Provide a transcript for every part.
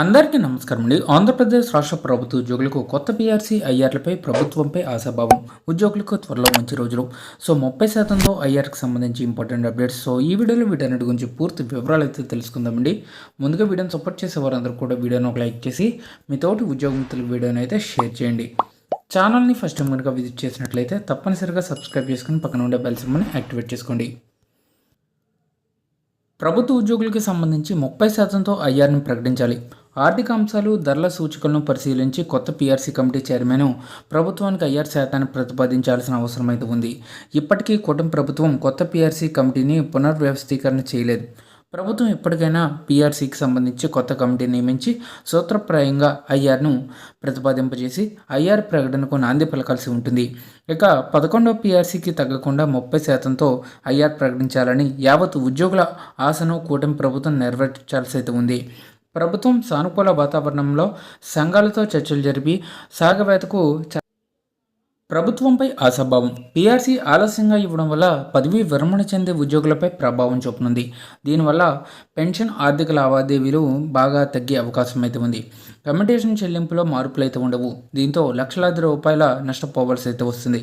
అందరికీ నమస్కారం అండి. ఆంధ్రప్రదేశ్ రాష్ట్ర ప్రభుత్వ ఉద్యోగులకు కొత్త పీఆర్సీ ఐఆర్లపై ప్రభుత్వంపై ఆశాభావం. ఉద్యోగులకు త్వరలో మంచి రోజులు. సో ముప్పై శాతంతో ఐఆర్కి సంబంధించి ఇంపార్టెంట్ అప్డేట్స్. సో ఈ వీడియోలో వీటన్నిటి గురించి పూర్తి వివరాలు అయితే తెలుసుకుందామండి. ముందుగా వీడియోని సపోర్ట్ చేసే వారందరూ కూడా వీడియోని ఒక లైక్ చేసి మీ తోటి ఉద్యోగస్తుల వీడియోని అయితే షేర్ చేయండి. ఛానల్ని ఫస్ట్ టైం కనుక విజిట్ చేసినట్లయితే తప్పనిసరిగా సబ్స్క్రైబ్ చేసుకుని పక్కన ఉండే బెల్ సింబల్ని యాక్టివేట్ చేసుకోండి. ప్రభుత్వ ఉద్యోగులకు సంబంధించి ముప్పై శాతంతో ఐఆర్ని ప్రకటించాలి. ఆర్థిక అంశాలు ధరల సూచికలను పరిశీలించి కొత్త పీఆర్సీ కమిటీ చైర్మన్ ప్రభుత్వానికి ఐఆర్ శాతాన్ని ప్రతిపాదించాల్సిన అవసరం అయితే ఉంది. ఇప్పటికీ కూటమి ప్రభుత్వం కొత్త పీఆర్సీ కమిటీని పునర్వ్యవస్థీకరణ చేయలేదు. ప్రభుత్వం ఎప్పటికైనా పీఆర్సీకి సంబంధించి కొత్త కమిటీ నియమించి సూత్రప్రాయంగా ఐఆర్ను ప్రతిపాదింపజేసి ఐఆర్ ప్రకటనకు నాంది పలకాల్సి ఉంటుంది. ఇక పదకొండవ పీఆర్సీకి తగ్గకుండా ముప్పై శాతంతో ఐఆర్ ప్రకటించాలని యావత్ ఉద్యోగుల ఆశను కూటమి ప్రభుత్వం నెరవేర్చాల్సి అయితే ఉంది. ప్రభుత్వం సానుకూల వాతావరణంలో సంఘాలతో చర్చలు జరిపి సాగవేతకు ప్రభుత్వంపై ఆశాభావం. పీఆర్సీ ఆలస్యంగా ఇవ్వడం వల్ల పదవీ విరమణ చెందే ఉద్యోగులపై ప్రభావం చూపనుంది. దీనివల్ల పెన్షన్ ఆర్థిక లావాదేవీలు బాగా తగ్గే అవకాశం అయితే ఉంది. కమ్యూటేషన్ చెల్లింపులో మార్పులు అయితే ఉండవు. దీంతో లక్షలాది రూపాయల నష్టపోవాల్సి అయితే వస్తుంది.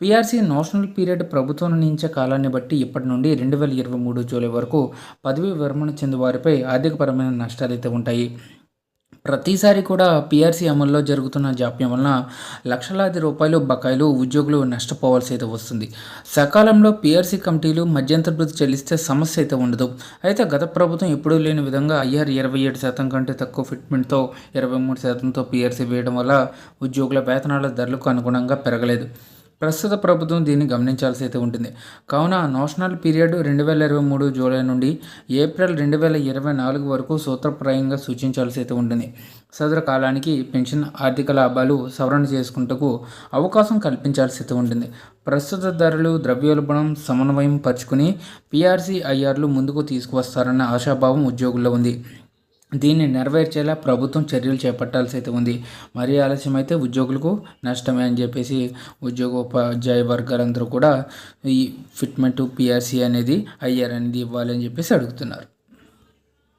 పీఆర్సీ నోషనల్ పీరియడ్ ప్రభుత్వం నిర్ణయించే కాలాన్ని బట్టి ఇప్పటి నుండి రెండు వేల ఇరవై మూడు జూలై వరకు పదవీ విరమణ చెందే వారిపై ఆర్థికపరమైన నష్టాలు అయితే ఉంటాయి. ప్రతిసారి కూడా పీఆర్సీ అమల్లో జరుగుతున్న జాప్యం వలన లక్షలాది రూపాయలు బకాయిలు ఉద్యోగులు నష్టపోవాల్సి అయితే వస్తుంది. సకాలంలో పీఆర్సీ కమిటీలు మధ్యంతర చెల్లిస్తే సమస్య అయితే ఉండదు. అయితే గత ప్రభుత్వం ఎప్పుడూ లేని విధంగా ఐఆర్ ఇరవై ఏడు శాతం కంటే తక్కువ ఫిట్మెంట్తో ఇరవై మూడు శాతంతో పీఆర్సీ వేయడం వల్ల ఉద్యోగుల వేతనాల ధరలకు అనుగుణంగా పెరగలేదు. ప్రస్తుత ప్రభుత్వం దీన్ని గమనించాల్సి అయితే ఉంటుంది. కావున నోషనల్ పీరియడ్ రెండు వేల ఇరవై మూడు జూలై నుండి ఏప్రిల్ రెండు వేల ఇరవై నాలుగు వరకు సూత్రప్రాయంగా సూచించాల్సి అయితే ఉంటుంది. సదరు కాలానికి పెన్షన్ ఆర్థిక లాభాలు సవరణ చేసుకుంటకు అవకాశం కల్పించాల్సి అయితే ఉంటుంది. ప్రస్తుత ధరలు ద్రవ్యోల్బణం సమన్వయం పరుచుకుని పీఆర్సీ ఐఆర్లు ముందుకు తీసుకువస్తారన్న ఆశాభావం ఉద్యోగుల్లో ఉంది. దీన్ని నెరవేర్చేలా ప్రభుత్వం చర్యలు చేపట్టాల్సి అయితే ఉంది. మరీ ఆలస్యం అయితే ఉద్యోగులకు నష్టమే అని చెప్పేసి ఉద్యోగోపాధ్యాయ వర్గాలందరూ కూడా ఈ ఫిట్మెంట్ పిఆర్సీ అనేది ఐఆర్ అనేది ఇవ్వాలి అని చెప్పేసి అడుగుతున్నారు.